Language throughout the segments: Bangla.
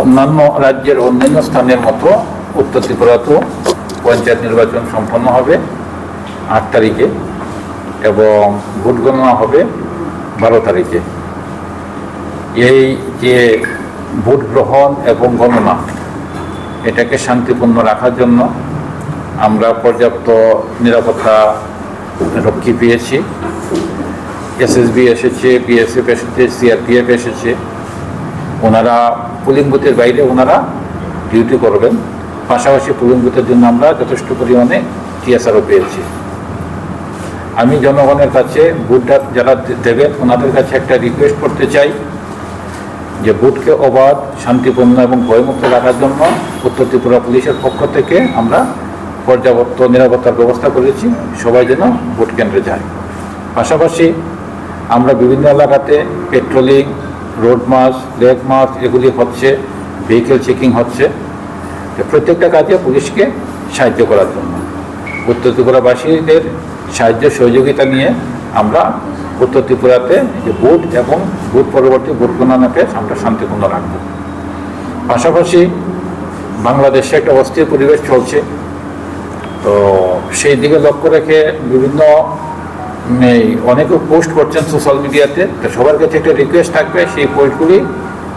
অন্যান্য রাজ্যের অন্যান্য স্থানের মতো উত্তর ত্রিপুরাতেও পঞ্চায়েত নির্বাচন সম্পন্ন হবে আট তারিখে এবং ভোট গণনা হবে বারো তারিখে। এই যে ভোট গ্রহণ এবং গণনা, এটাকে শান্তিপূর্ণ রাখার জন্য আমরা পর্যাপ্ত নিরাপত্তা রক্ষী পেয়েছি। এসএসবি এসেছে, বিএসএফ এসেছে, সিআরপিএফ এসেছে। ওনারা পুলিং বুথের বাইরে ওনারা ডিউটি করবেন। পাশাপাশি পুলিং বুথের জন্য আমরা যথেষ্ট পরিমাণে টিএসআরও পেয়েছি। আমি জনগণের কাছে ভোটটা যারা দেবেন, ওনাদের কাছে একটা রিকোয়েস্ট করতে চাই যে ভোটকে অবাধ, শান্তিপূর্ণ এবং ভয়মুক্ত রাখার জন্য উত্তর ত্রিপুরা পুলিশের পক্ষ থেকে আমরা পর্যাপ্ত নিরাপত্তার ব্যবস্থা করেছি। সবাই যেন ভোট কেন্দ্রে যায়। পাশাপাশি আমরা বিভিন্ন এলাকাতে পেট্রোলিং রোড মার্চ লেক মার্চ এগুলি হচ্ছে ভেহিকেল চেকিং হচ্ছে। প্রত্যেকটা কাজে পুলিশকে সাহায্য করার জন্য। উত্তর ত্রিপুরাবাসীদের সাহায্য, সহযোগিতা নিয়ে আমরা উত্তর ত্রিপুরাতে যে ভোট এবং ভোট পরবর্তী ভোট গণনাকে আমরা শান্তিপূর্ণ রাখব। পাশাপাশি বাংলাদেশে একটা অস্থির পরিবেশ চলছে। তো সেই দিকে লক্ষ্য রেখে বিভিন্ন অনেকে পোস্ট করছেন সোশ্যাল মিডিয়াতে তো। সবার কাছে একটা রিকোয়েস্ট থাকবে, সেই পোস্টগুলি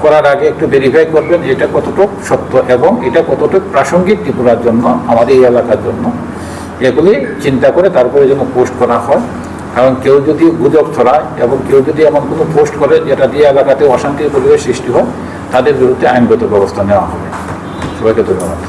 করার আগে একটু ভেরিফাই করবেন যে এটা কতটুকু সত্য এবং এটা কতটুকু প্রাসঙ্গিক ত্রিপুরার জন্য, আমাদের এই এলাকার জন্য। এগুলি চিন্তা করে তারপরে যেন পোস্ট করা হয়। কারণ কেউ যদি গুজব ছড়ায় এবং কেউ যদি এমন কোনো পোস্ট করে যেটা দিয়ে এলাকাতে অশান্তির পরিবেশ সৃষ্টি হয়, তাদের বিরুদ্ধে আইনগত ব্যবস্থা নেওয়া হবে। সবাইকে ধন্যবাদ।